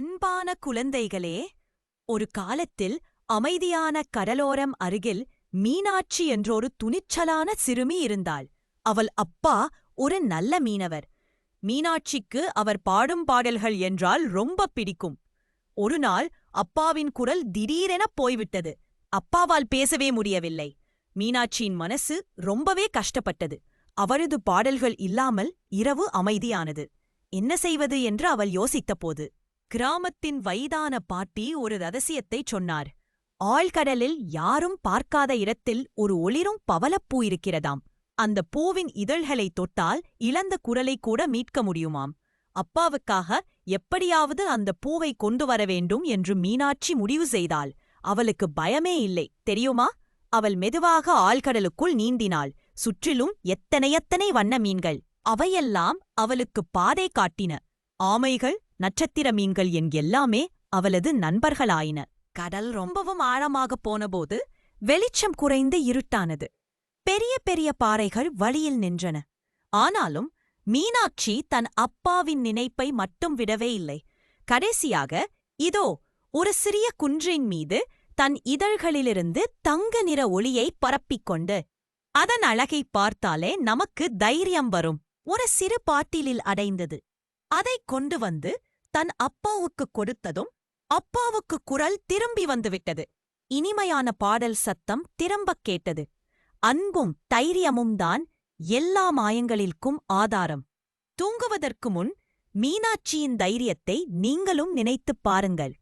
அன்பான குழந்தைகளே ஒரு காலத்தில் அமைதியான கடலோரம் அருகில் மீனாட்சி என்றொரு துணிச்சலான சிறுமி இருந்தாள். அவள் அப்பா ஒரு நல்ல மீனவர். மீனாட்சிக்கு அவர் பாடும் பாடல்கள் என்றால் ரொம்ப பிடிக்கும். ஒருநாள் அப்பாவின் குரல் திடீரெனப் போய்விட்டது. அப்பாவால் பேசவே முடியவில்லை. மீனாட்சியின் மனசு ரொம்பவே கஷ்டப்பட்டது. அவரது பாடல்கள் இல்லாமல் இரவு அமைதியானது. என்ன செய்வது என்று அவள் யோசித்தபோது கிராமத்தின் வயதான பாட்டி ஒரு ரகசியத்தைச் சொன்னார். ஆழ்கடலில் யாரும் பார்க்காத இடத்தில் ஒரு ஒளிரும் பவலப்பூ இருக்கிறதாம். அந்த பூவின் இதழ்களை தொட்டால் இழந்த குரலை கூட மீட்க முடியுமாம். அப்பாவுக்காக எப்படியாவது அந்த பூவை கொண்டு வர வேண்டும் என்று மீனாட்சி முடிவு செய்தாள். அவளுக்கு பயமே இல்லை. தெரியுமா? அவள் மெதுவாக ஆழ்கடலுக்குள் நீந்தினாள். சுற்றிலும் எத்தனையத்தனை வண்ண மீன்கள். அவையெல்லாம் அவளுக்கு பாதை காட்டின. ஆமைகள் நட்சத்திர மீன்கள் என் எல்லாமே அவளது நண்பர்களாயின. கடல் ரொம்பவும் ஆழமாகப் போனபோது வெளிச்சம் குறைந்து இருட்டானது. பெரிய பெரிய பாறைகள் வழியில் நின்றன. ஆனாலும் மீனாட்சி தன் அப்பாவின் நினைப்பை மட்டும் விடவே இல்லை. கடைசியாக இதோ ஒரு சிறிய குன்றின் மீது தன் இதழ்களிலிருந்து தங்க நிற ஒளியை பரப்பிக் கொண்டு அதன் அழகைப் பார்த்தாலே நமக்கு தைரியம் வரும். ஒரு சிறு பாட்டிலில் அடைந்தது. அதைக் கொண்டு வந்து தன் அப்பாவுக்கு கொடுத்ததும் அப்பாவுக்கு குரல் திரும்பி வந்துவிட்டது. இனிமையான பாடல் சத்தம் திரும்பக் கேட்டது. அன்பும் தைரியமும் தான் எல்லா மாயங்களிற்கும் ஆதாரம். தூங்குவதற்கு முன் மீனாட்சியின் தைரியத்தை நீங்களும் நினைத்துப் பாருங்கள்.